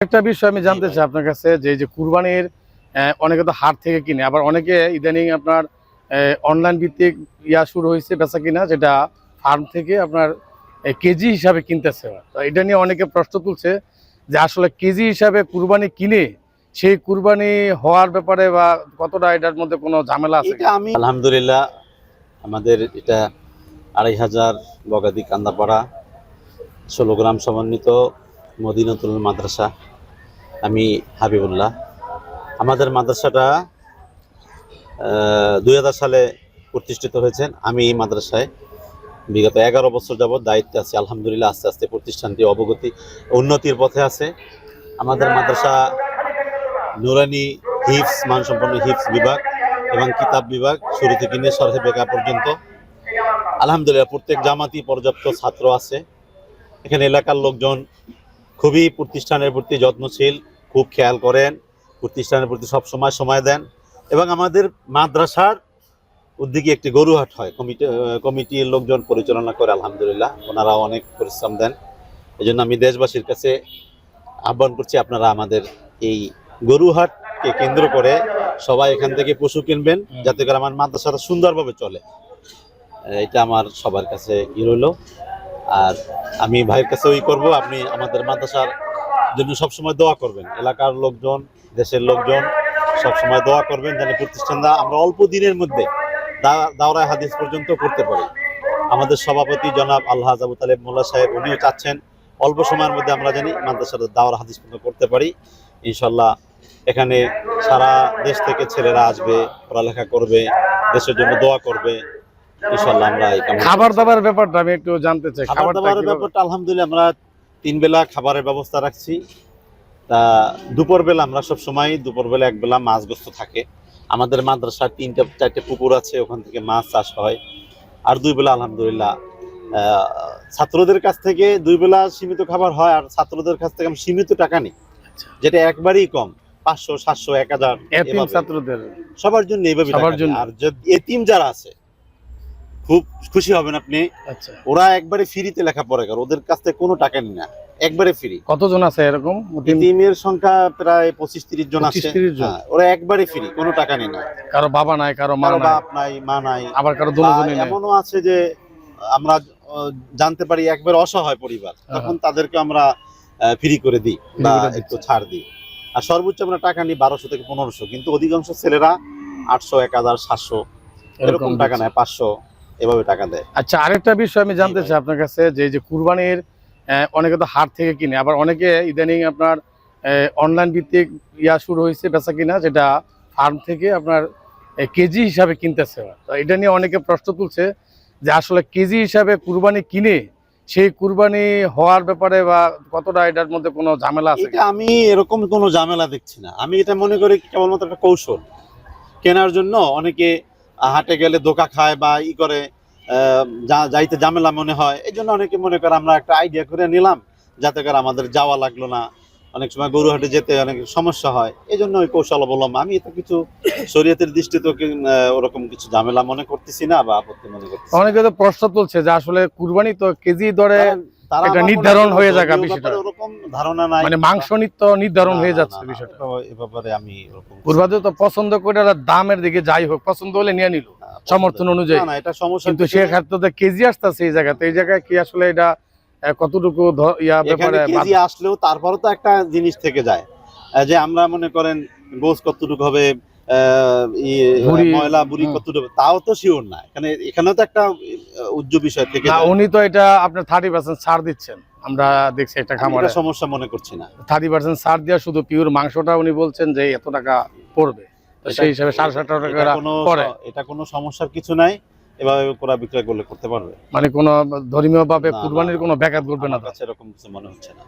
একটা বিষয় আমি জানতে চাই আপনার কাছে যে যে কুরবানির আহ, অনেকে তো হাট থেকে কিনে আবার অনেকে ইদানিং আপনার অনলাইন ভিত্তিক ইয়া শুরু হয়েছে বেচা কিনা যেটা ফার্ম থেকে আপনার কেজি হিসাবে কিনতেছে তো এটা নিয়ে অনেকে প্রশ্ন তুলছে যে আসলে কেজি হিসাবে কুরবানি কিনে সেই কুরবানি হওয়ার ব্যাপারে বা কতটা এটার মধ্যে কোনো ঝামেলা আছে এটা আমি আলহামদুলিল্লাহ আমাদের এটা আড়াই হাজার বগাদি কান্দাপাড়া ষোলো গ্রাম সমন্বিত মদিনতুল মাদ্রাসা। আমি হাবিবুল্লাহ। আমাদের মাদ্রাসাটা দুই হাজার সালে প্রতিষ্ঠিত হয়েছেন আমি এই মাদ্রাসায় বিগত এগারো বছর যাবৎ দায়িত্বে আছি। আলহামদুলিল্লাহ আস্তে আস্তে প্রতিষ্ঠানটি অবগতি, উন্নতির পথে আছে। আমাদের মাদ্রাসা নুরানি হিপস মানসম্পন্ন হিপস বিভাগ এবং কিতাব বিভাগ শুরু থেকে নিয়ে সরহে বেকা পর্যন্ত। আলহামদুলিল্লাহ, প্রত্যেক জামাতি পর্যাপ্ত ছাত্র আছে। এখানে এলাকার লোকজন খুবই প্রতিষ্ঠানের প্রতি যত্নশীল। খুব খেয়াল করেন, প্রতিষ্ঠানের প্রতি সব সময় সময় দেন এবং আমাদের মাদ্রাসার উদ্যোগে একটি গরুহাট হয়। কমিটি কমিটির লোকজন পরিচালনা করে, আলহামদুলিল্লাহ। ওনারা অনেক পরিশ্রম দেন। এই জন্য আমি দেশবাসীর কাছে আহ্বান করছি, আপনারা আমাদের এই গরুহাটকে কেন্দ্র করে সবাই এখান থেকে পশু কিনবেন, যাতে করে আমার মাদ্রাসাটা সুন্দরভাবে চলে। এটা আমার সবার কাছে ই রইল। আর আমি ভাইয়ের কাছে ওই করব, আপনি আমাদের মাদ্রাসার জন্য সবসময় দোয়া করবেন। এলাকার লোকজন দেশের লোকজন সবসময় দোয়া করবেন যেন প্রতিষ্ঠানটা আমরা অল্প দিনের মধ্যে দাওরায় হাদিস পর্যন্ত করতে পারি। আমাদের সভাপতি জনাব আল্লাহ আবু তালেব মোল্লা সাহেব উনিও চাচ্ছেন অল্প সময়ের মধ্যে আমরা জানি মাদ্রাসার দাওরা হাদিস পর্যন্ত করতে পারি। ইনশাল্লাহ এখানে সারা দেশ থেকে ছেলেরা আসবে পড়ালেখা করবে দেশের জন্য দোয়া করবে। ইনশাল্লাহ আমরা খাবার দাবার ব্যাপারটা আমি একটু জানতে চাই। খাবার দাবারের ব্যাপারটা আলহামদুলিল্লাহ আমরা তিন বেলা খাবারের ব্যবস্থা রাখছি। তা দুপুর বেলা আমরা সব সময় দুপুর বেলা এক বেলা মাছ গোস্ত থাকে। আমাদের মাদ্রাসার তিনটা চারটে পুকুর আছে ওখান থেকে মাছ চাষ হয়। আর দুই বেলা আলহামদুলিল্লাহ ছাত্রদের কাছ থেকে দুই বেলা সীমিত খাবার হয় আর ছাত্রদের কাছ থেকে আমি সীমিত টাকা নিই। আচ্ছা। যেটা একবারই কম পাঁচশো সাতশো এক হাজার ছাত্রদের। সবার জন্য এইভাবে আর এতিম যারা আছে খুব খুশি হবেন আপনি। আচ্ছা। ওরা একবারে ফ্রিতে লেখাপড়া করে ওদের কাছ থেকে কোনো টাকা নিই না। একবারে ফ্রি। কতজন আছে এরকম? টিমের সংখ্যা প্রায় পঁচিশ তিরিশ জন আছে। 30 জন। হ্যাঁ, ওরা একবারে ফ্রি কোনো টাকা নেই না। কারও বাবা নাই কারও মা নাই। বাপ নাই মা নাই। আবার কারও দুজনই নাই। এমনও আছে যে আমরা জানতে পারি একবার অসহায় পরিবার হ্যাঁ, তখন তাদেরকে আমরা ফ্রি করে দিই বা একটু ছাড় দিই। আর সর্বোচ্চ আমরা টাকা নিই বারোশো থেকে পনেরোশো কিন্তু অধিকাংশ ছেলেরা আটশো এক হাজার সাতশো এরকম টাকা নেয় পাঁচশো। এভাবে টাকা দেয়। আচ্ছা আরেকটা বিষয় আমি জানতে চাই আপনার কাছে যে যে কুরবানির অনেকে তো হাট থেকে কিনে আবার অনেকে ইদানিং আপনার অনলাইন ভিত্তিক ইয়া শুরু হয়েছে বেচা কিনা যেটা ফার্ম থেকে আপনার কেজি হিসাবে কিনতেছে তো এটা নিয়ে অনেকে প্রশ্ন তুলছে যে আসলে কেজি হিসাবে কুরবানি কিনে সেই কুরবানি হওয়ার ব্যাপারে বা কতটা এটার মধ্যে কোনো ঝামেলা আছে? আমি এরকম কোনো ঝামেলা দেখছি না। আমি এটা মনে করি কেবলমাত্র একটা কৌশল। কেনার জন্য অনেকে হাটে গেলে ধোকা খায় বা ই করে যাইতে ঝামেলা মনে হয় এই জন্য অনেকে মনে করে আমরা একটা আইডিয়া করে নিলাম যাতে করে আমাদের যাওয়া লাগল না। অনেক সময় গরু হাটে যেতে অনেক সমস্যা হয় এই জন্য ওই কৌশল অবলম্বন। আমি এটা কিছু শরীয়তের দৃষ্টিতে ওরকম কিছু ঝামেলা মনে করতেছি না বা আপত্তি মনে করতেছি অনেকে তো প্রশ্ন তুলছে যে আসলে কুরবানি তো কেজি দরে তারা এটা নির্ধারণ হয়ে যাবে বিষয়টা। ওরকম ধারণা নাই। মানে মাংস নিত্য নির্ধারণ হয়ে যাচ্ছে না, না, বিষয়টা এ ব্যাপারে আমি ওরকম তো পছন্দ করে দামের দিকে যাই হোক পছন্দ হলে নিয়ে নিল সমর্থন অনুযায়ী। না, এটা সমস্যা কিন্তু সে ক্ষেত্রে কেজি আসতেছে এই জায়গাতে। এই জায়গায় কি আসলে এটা কতটুকু ইয়া ব্যাপারে কেজি আসলেও তারপরও তো একটা জিনিস থেকে যায়। যে আমরা মনে করেন গোস কতটুকু হবে ময়লা বুড়ি হুম। তাও তো শিওর না এখানে এখানেও তো একটা আহ, বিষয় থেকে উনি তো এটা আপনার থার্টি পার্সেন্ট ছাড় দিচ্ছেন। আমরা দেখছি একটা খামারে। সমস্যা মনে করছি না। থার্টি পার্সেন্ট ছাড় দেওয়া শুধু পিওর মাংসটা উনি বলছেন যে এত টাকা পড়বে। সেই হিসাবে সাড়ে সাত টাকা পড়ে। এটা কোনো সমস্যার কিছু নাই। এভাবে করা বিক্রয় করলে করতে পারবে। মানে কোনো ধর্মীয় ভাবে কুরবানির কোনো ব্যাঘাত ঘটবে না এরকম কিছু মনে হচ্ছে না।